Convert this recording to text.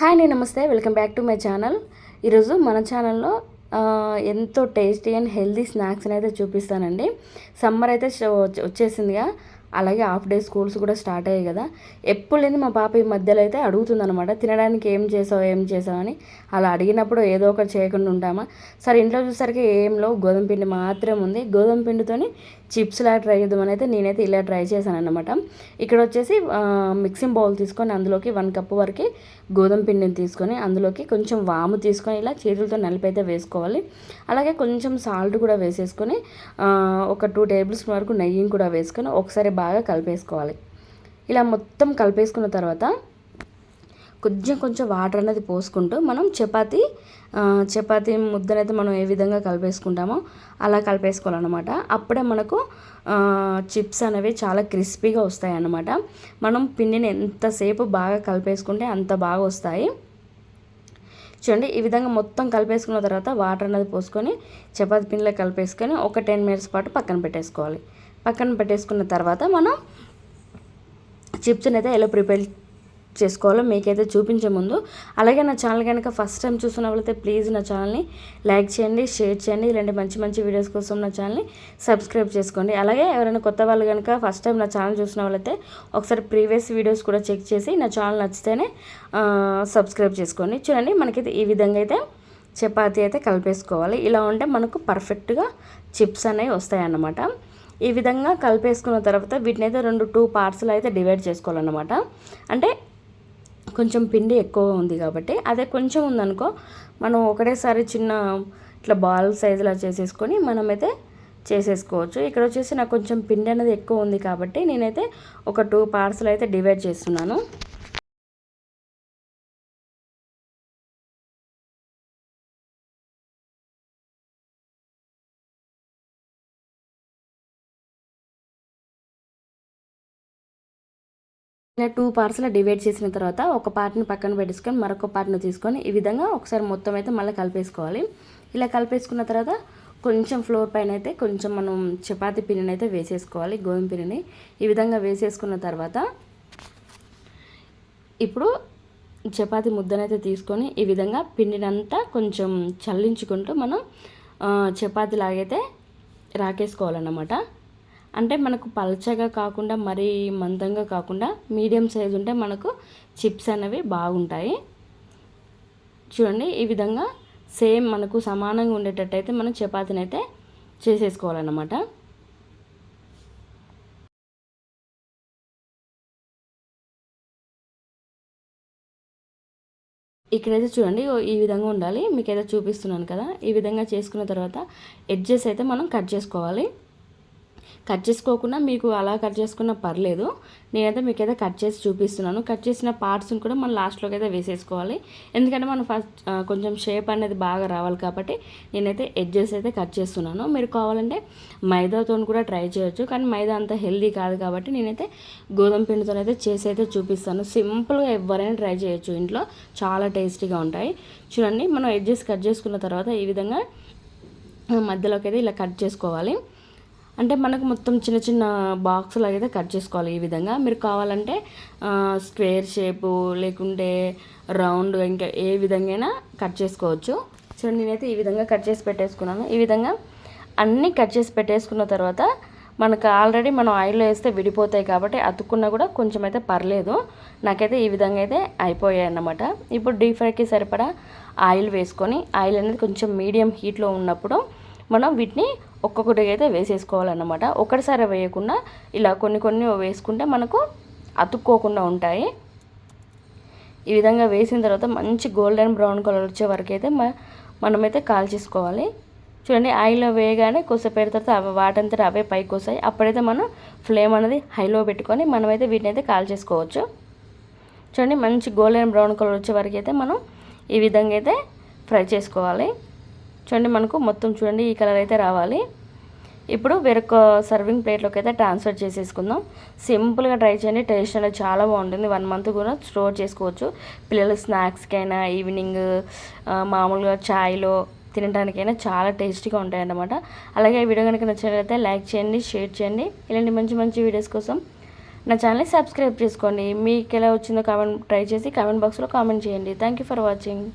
Hi అండి నమస్తే. Welcome back to my channel. ఈరోజు మన ఛానల్లో ఎంతో టేస్టీ అండ్ హెల్దీ స్నాక్స్ అయితే చూపిస్తానండి. సమ్మర్ అయితే వచ్చేసిందిగా. అలాగే హాఫ్ డే స్కూల్స్ కూడా స్టార్ట్ అయ్యాయి కదా. ఎప్పుడు లేని మా పాప ఈ మధ్యలో అయితే అడుగుతుందనమాట తినడానికి ఏం చేసావు ఏం చేసావు అని. అలా అడిగినప్పుడు ఏదో ఒకటి చేయకుండా ఉంటామా. సరే ఇంట్లో చూసరికి ఏంలో గోధుమ పిండి మాత్రం ఉంది. గోధుమ పిండితోని చిప్స్లా ట్రై చేద్దామని అయితే నేనైతే ఇలా ట్రై చేశాను అనమాట ఇక్కడ వచ్చేసి మిక్సింగ్ బౌల్ తీసుకొని అందులోకి వన్ కప్ వరకు గోధుమ పిండిని తీసుకొని అందులోకి కొంచెం వాము తీసుకొని ఇలా చేతులతో నలిపైతే వేసుకోవాలి. అలాగే కొంచెం సాల్ట్ కూడా వేసేసుకొని ఒక టూ టేబుల్ స్పూన్ వరకు నెయ్యిని కూడా వేసుకొని ఒకసారి బాగా కలిపేసుకోవాలి. ఇలా మొత్తం కలిపేసుకున్న తర్వాత కొంచెం కొంచెం వాటర్ అనేది పోసుకుంటూ మనం చపాతి చపాతి చపాతీ ముద్దనైతే మనం ఏ విధంగా కలిపేసుకుంటామో అలా కలిపేసుకోవాలన్నమాట. అప్పుడే మనకు చిప్స్ అనేవి చాలా క్రిస్పీగా వస్తాయి అన్నమాట మనం పిండిని ఎంతసేపు బాగా కలిపేసుకుంటే అంత బాగా వస్తాయి. చూడండి ఈ విధంగా మొత్తం కలిపేసుకున్న తర్వాత వాటర్ అనేది పోసుకొని చపాతి పిండిలో కలిపేసుకొని ఒక టెన్ మినిట్స్ పాటు పక్కన పెట్టేసుకోవాలి. పక్కన పెట్టేసుకున్న తర్వాత మనం చిప్స్ని అయితే ఎలా ప్రిపేర్ చేసుకోవాలో మీకైతే చూపించే ముందు. అలాగే నా ఛానల్ కనుక ఫస్ట్ టైం చూస్తున్న వాళ్ళైతే ప్లీజ్ నా ఛానల్ని లైక్ చేయండి షేర్ చేయండి. ఇలాంటి మంచి మంచి వీడియోస్ కోసం నా ఛానల్ని సబ్స్క్రైబ్ చేసుకోండి. అలాగే ఎవరైనా కొత్త వాళ్ళు కనుక ఫస్ట్ టైం నా ఛానల్ చూసిన వాళ్ళైతే ఒకసారి ప్రీవియస్ వీడియోస్ కూడా చెక్ చేసి నా ఛానల్ నచ్చితేనే సబ్స్క్రైబ్ చేసుకోండి. చూడండి మనకైతే ఈ విధంగా అయితే చపాతీ అయితే కలిపేసుకోవాలి. ఇలా ఉంటే మనకు పర్ఫెక్ట్గా చిప్స్ అనేవి వస్తాయి అన్నమాట ఈ విధంగా కలిపేసుకున్న తర్వాత వీటిని అయితే రెండు టూ పార్ట్స్లో అయితే డివైడ్ చేసుకోవాలన్నమాట. అంటే కొంచెం పిండి ఎక్కువ ఉంది కాబట్టి అదే కొంచెం ఉందనుకో మనం ఒకటేసారి చిన్న ఇట్లా బాల్ సైజులా చేసేసుకొని మనమైతే చేసేసుకోవచ్చు. ఇక్కడ వచ్చేసి నాకు కొంచెం పిండి అనేది ఎక్కువ ఉంది కాబట్టి నేనైతే ఒక టూ పార్ట్స్లో అయితే డివైడ్ చేస్తున్నాను. ఇలా టూ పార్ట్స్లో డివైడ్ చేసిన తర్వాత ఒక పార్ట్ని పక్కన పెట్టేసుకొని మరొక పార్ట్ని తీసుకొని ఈ విధంగా ఒకసారి మొత్తం అయితే మళ్ళీ కలిపేసుకోవాలి. ఇలా కలిపేసుకున్న తర్వాత కొంచెం ఫ్లోర్ పైన అయితే కొంచెం మనం చపాతీ పిండిని అయితే వేసేసుకోవాలి గోధుమ పిండిని. ఈ విధంగా వేసేసుకున్న తర్వాత ఇప్పుడు చపాతీ ముద్దనైతే తీసుకొని ఈ విధంగా పిండినంతా కొంచెం చల్లించుకుంటూ మనం ఆ, చపాతీ లాగైతే రాకేసుకోవాలన్నమాట. అంటే మనకు పల్చగా కాకుండా మరీ మందంగా కాకుండా మీడియం సైజ్ ఉంటే మనకు చిప్స్ అనేవి బాగుంటాయి. చూడండి ఈ విధంగా సేమ్ మనకు సమానంగా ఉండేటట్టయితే మనం చపాతీని అయితే చేసేసుకోవాలన్నమాట. ఇక్కడైతే చూడండి ఓ ఈ విధంగా ఉండాలి. మీకైతే చూపిస్తున్నాను కదా. ఈ విధంగా చేసుకున్న తర్వాత ఎడ్జెస్ అయితే మనం కట్ చేసుకోవాలి. కట్ చేసుకోకుండా మీకు అలా కట్ చేసుకున్నా పర్లేదు. నేనైతే మీకైతే కట్ చేసి చూపిస్తున్నాను. కట్ చేసిన పార్ట్స్ని కూడా మనం లాస్ట్లోకి అయితే వేసేసుకోవాలి. ఎందుకంటే మనం ఫస్ట్ కొంచెం షేప్ అనేది బాగా రావాలి కాబట్టి నేనైతే ఎడ్జెస్ అయితే కట్ చేస్తున్నాను. మీరు కావాలంటే మైదాతో కూడా ట్రై చేయొచ్చు. కానీ మైదా అంత హెల్దీ కాదు కాబట్టి నేనైతే గోధుమ పిండితో అయితే చేసి అయితే చూపిస్తాను. సింపుల్గా ఎవరైనా ట్రై చేయొచ్చు ఇంట్లో. చాలా టేస్టీగా ఉంటాయి. చూడండి మనం ఎడ్జెస్ కట్ చేసుకున్న తర్వాత ఈ విధంగా మధ్యలోకి అయితే ఇలా కట్ చేసుకోవాలి. అంటే మనకు మొత్తం చిన్న చిన్న బాక్సులు అయితే కట్ చేసుకోవాలి ఈ విధంగా. మీరు కావాలంటే స్క్వేర్ షేపు లేకుంటే రౌండ్ ఇంకా ఏ విధంగా కట్ చేసుకోవచ్చు. చూడండి నేనైతే ఈ విధంగా కట్ చేసి పెట్టేసుకున్నాను. ఈ విధంగా అన్నీ కట్ చేసి పెట్టేసుకున్న తర్వాత మనకు ఆల్రెడీ మనం ఆయిల్లో వేస్తే విడిపోతాయి కాబట్టి అతుక్కున్నా కూడా కొంచెం అయితే పర్లేదు. నాకైతే ఈ విధంగా అయితే అయిపోయాయి అన్నమాట. ఇప్పుడు డీప్ ఫ్రైకి సరిపడా ఆయిల్ వేసుకొని ఆయిల్ అనేది కొంచెం మీడియం హీట్లో ఉన్నప్పుడు మనం వీటిని ఒక్కొక్కటిగా అయితే వేసేసుకోవాలన్నమాట. ఒకటిసారి వేయకుండా ఇలా కొన్ని కొన్ని వేసుకుంటే మనకు అతుక్కోకుండా ఉంటాయి. ఈ విధంగా వేసిన తర్వాత మంచి గోల్డెన్ బ్రౌన్ కలర్ వచ్చే వరకు అయితే మనమైతే కాల్చేసుకోవాలి. చూడండి ఆయిల్లో వేయగానే కొద్దిసేపు తర్వాత అవి వాటంతట అవే పైకి వస్తాయి. అప్పుడైతే మనం ఫ్లేమ్ అనేది హైలో పెట్టుకొని మనమైతే వీటిని అయితే కాల్చేసుకోవచ్చు. చూడండి మంచి గోల్డెన్ బ్రౌన్ కలర్ వచ్చే వరకు అయితే మనం ఈ విధంగా అయితే ఫ్రై చేసుకోవాలి. చూడండి మనకు మొత్తం చూడండి ఈ కలర్ అయితే రావాలి. ఇప్పుడు వేరొక సర్వింగ్ ప్లేట్లోకి అయితే ట్రాన్స్ఫర్ చేసేసుకుందాం. సింపుల్గా ట్రై చేయండి. టేస్ట్ అనేది చాలా బాగుంటుంది. వన్ మంత్ కూడా స్టోర్ చేసుకోవచ్చు. పిల్లలు స్నాక్స్కైనా ఈవినింగ్ మామూలుగా చాయ్లో తినడానికైనా చాలా టేస్టీగా ఉంటాయన్నమాట. అలాగే ఈ వీడియో కనుక నచ్చినట్లయితే లైక్ చేయండి షేర్ చేయండి. ఇలాంటి మంచి మంచి వీడియోస్ కోసం నా ఛానల్ని సబ్స్క్రైబ్ చేసుకోండి. మీకు ఎలా వచ్చిందో కామెంట్ ట్రై చేసి కామెంట్ బాక్స్లో కామెంట్ చేయండి. Thank you for watching